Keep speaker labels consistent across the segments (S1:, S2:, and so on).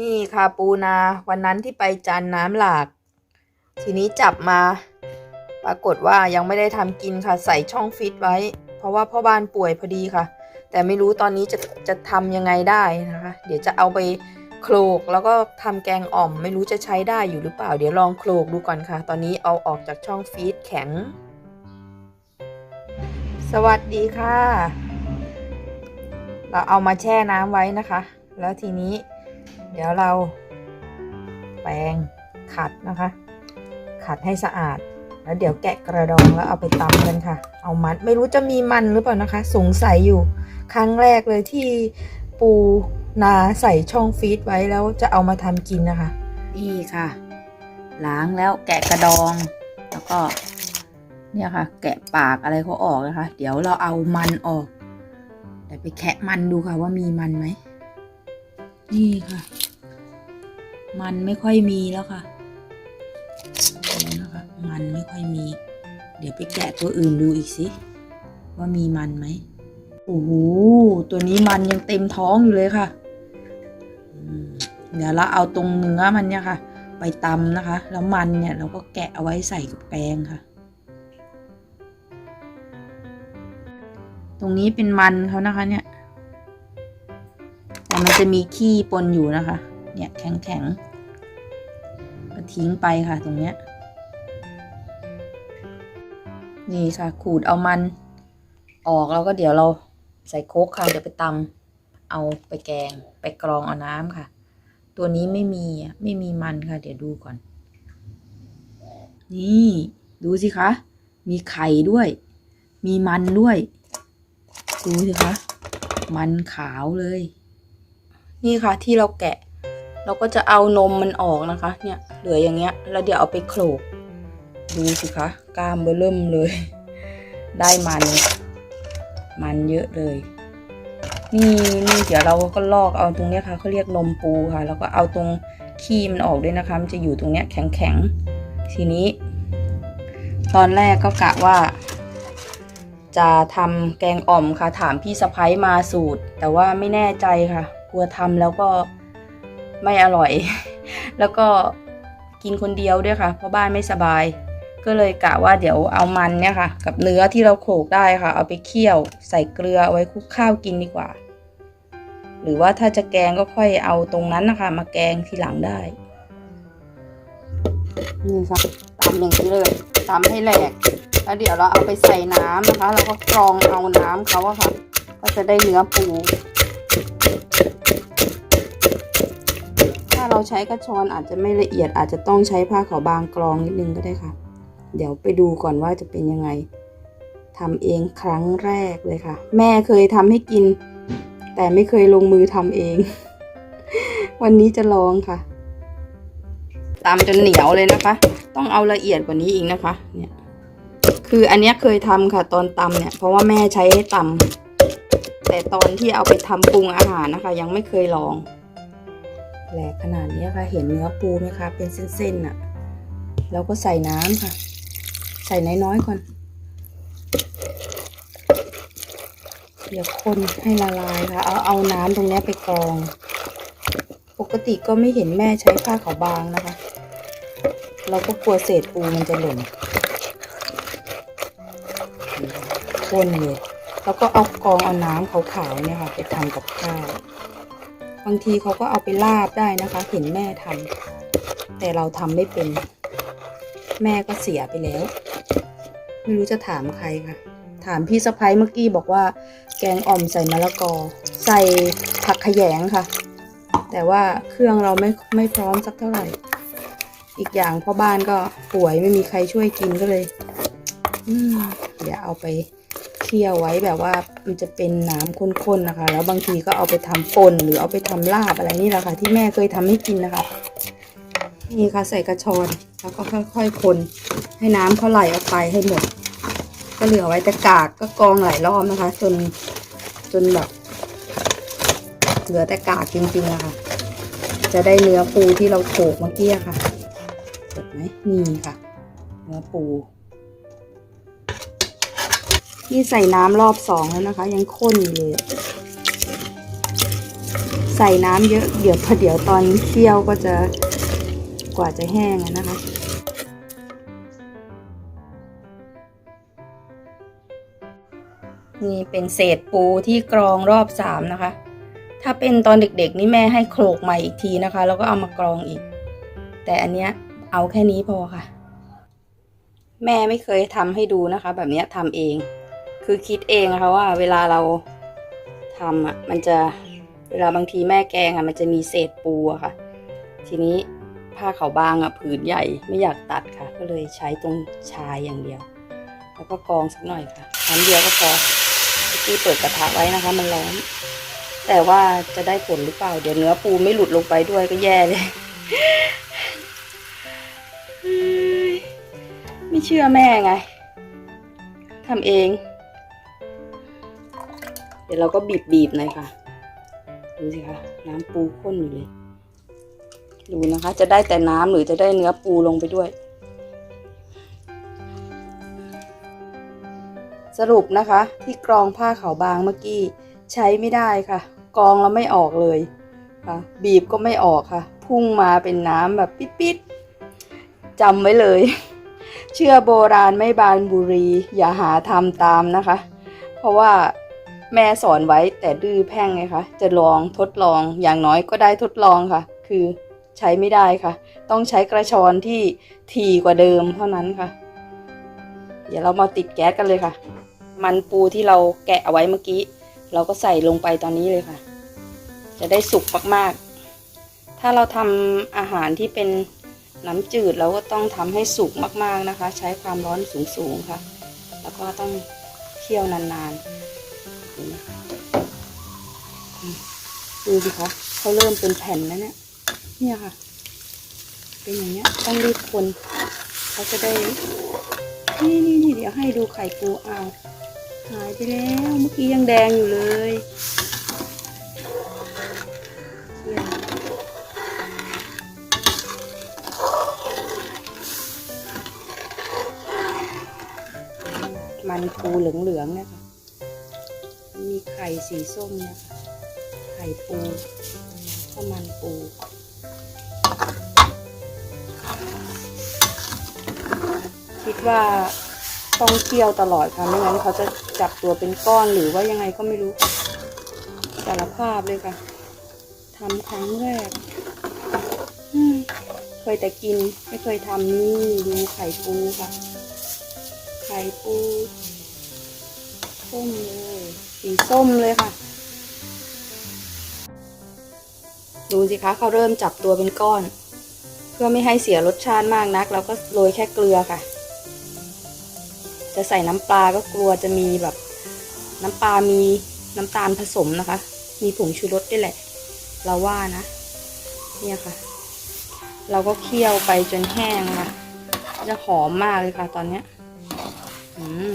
S1: นี่ค่ะปูนาวันนั้นที่ไปจันน้ำหลาก ทีนี้จับมา ปรากฏว่ายังไม่ได้ทำกินค่ะ ใส่ช่องฟิตไว้ เพราะว่าพ่อบ้านป่วยพอดีค่ะ แต่ไม่รู้ตอนนี้จะจะทำยังไงได้นะคะ เดี๋ยวจะเอาไปโขลกแล้วก็ทำแกงอ่อม ไม่รู้จะใช้ได้อยู่หรือเปล่า เดี๋ยวลองโขลกดูก่อนค่ะ ตอนนี้เอาออกจากช่องฟีดแข็ง สวัสดีค่ะ เราเอามาแช่น้ำไว้นะคะ แล้วทีนี้ เดี๋ยวเราแปรงขัดนะคะ ขัดให้สะอาด แล้วเดี๋ยวแกะกระดองแล้วเอาไปตำกันค่ะ เอามันไม่รู้จะมีมันหรือเปล่านะคะ สงสัยอยู่ครั้งแรกเลยที่ปูนาใส่ช่องฟีดไว้แล้วจะเอามาทำกินนะคะ
S2: นี่ค่ะ ล้างแล้วแกะกระดอง แล้วก็ เนี่ยค่ะ แกะปากอะไรเขาออกนะคะ เดี๋ยวเราเอามันออกเดี๋ยวไปแคะมันดูค่ะว่ามีมันไหม นี่ค่ะ มันไม่ค่อยมีแล้วค่ะดูนะคะมันไม่ค่อยมี เดี๋ยวไปแกะตัวอื่นดูอีกสิ ว่ามีมันไหมโอ้โหตัวนี้มันยังเต็มท้องอยู่เลยค่ะเดี๋ยวเราเอาตรงเนื้อมันเนี่ยค่ะ ไปตำนะคะ แล้วมันเนี่ยเราก็แกะเอาไว้ใส่กับแกงค่ะ ตรงนี้เป็นมันเขานะคะเนี่ย มันจะมีขี้ปนอยู่นะคะ เนี่ยแข็งๆก็ทิ้งไปค่ะตรงเนี้ย นี่ค่ะ ขูดเอามันออกแล้วก็เดี๋ยวเราใส่โคกค่ะ เดี๋ยวไปตำเอาไปแกง ไปกรองเอาน้ำค่ะ ตัวนี้ไม่มีไม่มีมันค่ะ เดี๋ยวดูก่อน นี่ดูสิคะ มีไข่ด้วย มีมันด้วย ดูสิคะ มันขาวเลย นี่ค่ะที่เราแกะ เราก็จะเอานมมันออกนะคะ เนี่ยเหลืออย่างเงี้ย แล้วเดี๋ยวเอาไปโขลก ดูสิคะกล้ามเบอเริ่มเลย ได้มัน มันเยอะเลย นี่นี่เดี๋ยวเราก็ลอกเอาตรงเนี้ยค่ะเขาเรียกนมปูค่ะ แล้วก็เอาตรงขี้มันออกด้วยนะคะมันจะอยู่ตรงเนี้ยแข็งแข็งๆทีนี้ ตอนแรกก็กะว่า จะทำแกงอ่อมค่ะ ถามพี่สะพ้ยมาสูตร แต่ว่าไม่แน่ใจค่ะ กลัวทำแล้วก็ไม่อร่อย แล้วก็กินคนเดียวด้วยค่ะ เพราะบ้านไม่สบาย ก็เลยกะว่าเดี๋ยวเอามันเนี่ยค่ะ กับเนื้อที่เราโขลกได้ค่ะ เอาไปเคี่ยวใส่เกลืออไว้คลุกข้าวกินดีกว่า หรือว่าถ้าจะแกงก็ค่อยเอาตรงนั้นนะคะ มาแกงทีหลังได้
S1: นี่ค่ะตำอย่างนี้เลยตำให้แหลกแล้วเดี๋ยวเราเอาไปใส่น้ำนะคะ แล้วก็กรองเอาน้ำเขาอะค่ะ ก็จะได้เนื้อปูาเราใช้กระชอนอาจจะไม่ละเอียดอาจจะต้องใช้ผ้าขาวบางกรองนิดนึงก็ได้ค่ะ เดี๋ยวไปดูก่อนว่าจะเป็นยังไงทำเองครั้งแรกเลยค่ะ แม่เคยทำให้กิน แต่ไม่เคยลงมือทำเอง วันนี้จะลองค่ะตำจนเหนียวเลยนะคะ ต้องเอาละเอียดกว่านี้อีกนะคะ เนี่ย คืออันนี้เคยทำค่ะ ตอนตำเนี่ย เพราะว่าแม่ใช้ให้ตำแต่ตอนที่เอาไปทำปรุงอาหารนะคะ ยังไม่เคยลอง แหลกขนาดนี้ค่ะ เห็นเนื้อปูไหมคะ เป็นเส้นๆน่ะแล้วก็ใส่น้ำค่ะ ใส่น้อยๆก่อน เดี๋ยวคนให้ละลายค่ะ เอาเอาน้ำตรงนี้ไปกรอง ปกติก็ไม่เห็นแม่ใช้ผ้าขาวบางนะคะ เราก็กลัวเศษปูมันจะหล่น คนเลย แล้วก็เอากรองเอาน้ำขาวๆเนี่ยค่ะ ไปทำกับข้าว บางทีเขาก็เอาไปลาบได้นะคะ เห็นแม่ทำแต่เราทำไม่เป็น แม่ก็เสียไปแล้ว ไม่รู้จะถามใครค่ะ ถามพี่สะพ้ยเมื่อกี้บอกว่า แกงอ่อมใส่มะละกอ ใส่ผักขยงค่ะ แต่ว่าเครื่องเราไม่ไม่พร้อมสักเท่าไหร่ อีกอย่างพ่อบ้านก็ป่วยไม่มีใครช่วยกินก็เลยอืมเดี๋ยวเอาไป เคี่ยวไว้แบบว่ามันจะเป็นน้ำข้นๆนะคะ แล้วบางทีก็เอาไปทำป่นหรือเอาไปทำลาบอะไรนี่แหละค่ะ ที่แม่เคยทำให้กินนะคะ นี่ค่ะใส่กระชอนแล้วก็ค่อยๆคน ให้น้ำเขาไหลออกไปให้หมด ก็เหลือไว้แต่กากก็กองหลายรอบนะคะ จนจนแบบเหลือแต่กากจริงๆอะค่ะ จะได้เนื้อปูที่เราโขกเมื่อกี้ค่ะเห็นไหมนี่ค่ะ เนื้อปู นี่ใส่น้ำรอบสองแล้วนะคะ ยังข้นอยู่เลยใส่น้ำเยอะเดี๋ยวพอเดี๋ยวตอนเคี่ยวก็จะกว่าจะแห้งนะคะนี่เป็นเศษปูที่กรองรอบสามนะคะ ถ้าเป็นตอนเด็กๆ นี่แม่ให้โขลกใหม่อีกทีนะคะ แล้วก็เอามากรองอีก แต่อันเนี้ยเอาแค่นี้พอค่ะ แม่ไม่เคยทำให้ดูนะคะ แบบเนี้ยทำเอง คือคิดเองนะคะว่าเวลาเราทำอะมันจะเวลาบางทีแม่แกงอะมันจะมีเศษปูอะค่ะ ทีนี้ผ้าขาวบางอะผืนใหญ่ไม่อยากตัดค่ะ ก็เลยใช้ตรงชายอย่างเดียว แล้วก็กองสักหน่อยค่ะชั้นเดียวก็พอเมื่อกี้เปิดกระทะไว้นะคะ มันร้อนแต่ว่าจะได้ผลหรือเปล่า เดี๋ยวเนื้อปูไม่หลุดลงไปด้วยก็แย่เลย ไม่เชื่อแม่ไงทำเอง ดี๋ยวเราก็บีบบีบๆหน่อยค่ะ ดูสิคะน้ำปูข้นอยู่เลย ดูนะคะ จะได้แต่น้ำหรือจะได้เนื้อปูลงไปด้วย สรุปนะคะ ที่กรองผ้าขาวบางเมื่อกี้ใช้ไม่ได้ค่ะ กรองแล้วไม่ออกเลยค่ะ บีบก็ไม่ออกค่ะ พุ่งมาเป็นน้ำแบบปิดๆจำไว้เลย เชื่อโบราณไม่บานบุรี อย่าหาทำตามนะคะ เพราะว่า แม่สอนไว้แต่ดื้อแพ่งไงคะจะลองทดลองอย่างน้อยก็ได้ทดลองค่ะ คือใช้ไม่ได้ค่ะ ต้องใช้กระชอนที่ถี่กว่าเดิมเท่านั้นค่ะ เดี๋ยวเรามาติดแก๊สกันเลยค่ะ มันปูที่เราแกะเอาไว้เมื่อกี้ เราก็ใส่ลงไปตอนนี้เลยค่ะ จะได้สุกมากๆ ถ้าเราทำอาหารที่เป็นน้ำจืดเราก็ต้องทำให้สุกมากๆนะคะ ใช้ความร้อนสูงๆค่ะ แล้วก็ต้องเคี่ยวนานๆ ดูนะคะดูสิคะเขาเริ่มเป็นแผ่นแล้วเนี่ยเนี่ยค่ะ เป็นอย่างเงี้ยต้องรีบคนเขาจะได้ นี่นี่นี่เดี๋ยวให้ดูไข่ปูอ้าวหายไปแล้วเมื่อกี้ยังแดงอยู่เลยเยี่ยมันปูเหลืองๆเนี่ยค่ะ ไข่สีส้มเนี่ยค่ะไข่ปูข้าวมันปูคิดว่าต้องเคี่ยวตลอดค่ะไม่งั้นเขาจะจับตัวเป็นก้อนหรือว่ายังไงก็ไม่รู้ค่ะสารภาพเลยค่ะทำครั้งแรกเคยแต่กินไม่เคยทำนี่ดูไข่ปูค่ะ ไข่ปูส้มเลย สีส้มเลยค่ะ ดูสิคะเขาเริ่มจับตัวเป็นก้อน เพื่อไม่ให้เสียรสชาติมากนัก เราก็โรยแค่เกลือค่ะ จะใส่น้ำปลาก็กลัวจะมีแบบ น้ำปลามีน้ำตาลผสมนะคะ มีผงชูรสด้วยแหละ เราว่านะ เนี่ยค่ะ เราก็เคี่ยวไปจนแห้งค่ะ จะหอมมากเลยค่ะตอนเนี้ย อืม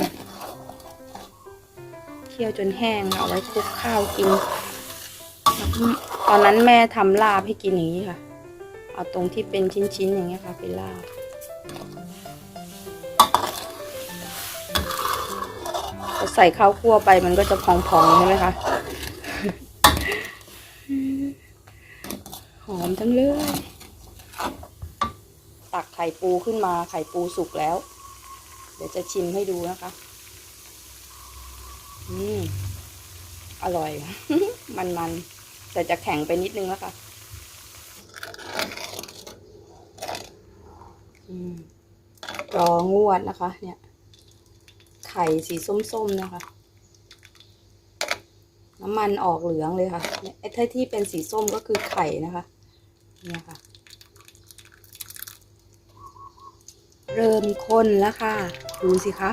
S1: คี่ยวจนแห้งเอาไว้คลุกข้าวกิน ตอนนั้นแม่ทำลาบให้กินอย่างนี้ค่ะ เอาตรงที่เป็นชิ้นๆอย่างเงี้ยค่ะไปลาบใส่ข้าวคั่วไปมันก็จะพองๆใช่ไหมคะหอมจังเลย ตักไข่ปูขึ้นมาไข่ปูสุกแล้ว เดี๋ยวจะชิมให้ดูนะคะ อืมอร่อย มันๆแต่จะแข็งไปนิดนึงแล้วค่ะอืมรองวดนะคะ เนี่ย ไข่สีส้มๆนะคะ น้ำมันออกเหลืองเลยค่ะ เนี่ยไอ้ที่ที่เป็นสีส้มก็คือไข่นะคะ เนี่ยค่ะ เริ่มข้นแล้วค่ะ ดูสิคะ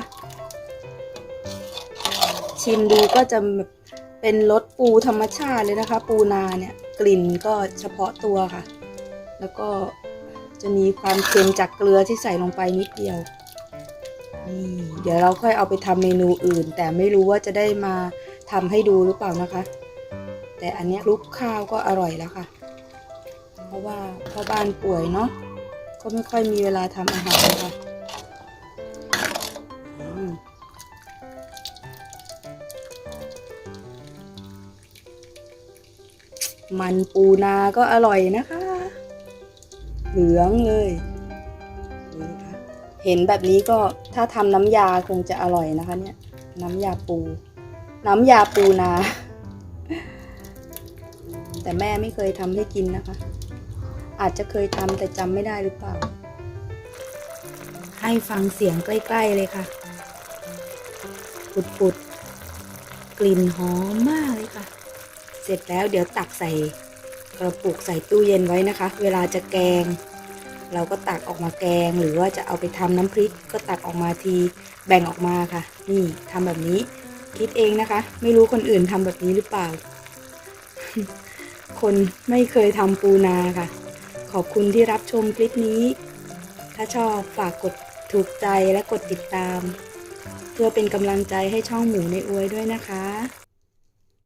S1: ชิมดูก็จะเป็นรสปูธรรมชาติเลยนะคะ ปูนาเนี่ยกลิ่นก็เฉพาะตัวค่ะ แล้วก็จะมีความเค็มจากเกลือที่ใส่ลงไปนิดเดียวนี่เดี๋ยวเราค่อยเอาไปทำเมนูอื่น แต่ไม่รู้ว่าจะได้มาทำให้ดูหรือเปล่านะคะ แต่อันนี้คลุกข้าวก็อร่อยแล้วค่ะ เพราะว่าพ่อบ้านป่วยเนาะก็ไม่ค่อยมีเวลาทำอาหารค่ะ มันปูนาก็อร่อยนะคะ เหลืองเลยนี่ค่ะเห็นแบบนี้ก็ถ้าทำน้ำยาคงจะอร่อยนะคะ เนี่ย น้ำยาปู น้ำยาปูนา แต่แม่ไม่เคยทำให้กินนะคะ อาจจะเคยทำแต่จำไม่ได้หรือเปล่า ให้ฟังเสียงใกล้ ๆ เลยค่ะ ปุดๆ กลิ่นหอมมากเลยค่ะ เสร็จแล้วเดี๋ยวตักใส่กระปุกใส่ตู้เย็นไว้นะคะ เวลาจะแกง เราก็ตักออกมาแกง หรือว่าจะเอาไปทำน้ำพริก ก็ตักออกมาทีแบ่งออกมาค่ะ นี่ทำแบบนี้คิดเองนะคะ ไม่รู้คนอื่นทำแบบนี้หรือเปล่า คนไม่เคยทำปูนาค่ะ ขอบคุณที่รับชมคลิปนี้ ถ้าชอบฝากกดถูกใจและกดติดตาม เพื่อเป็นกำลังใจให้ช่องหมูในอวยด้วยนะคะ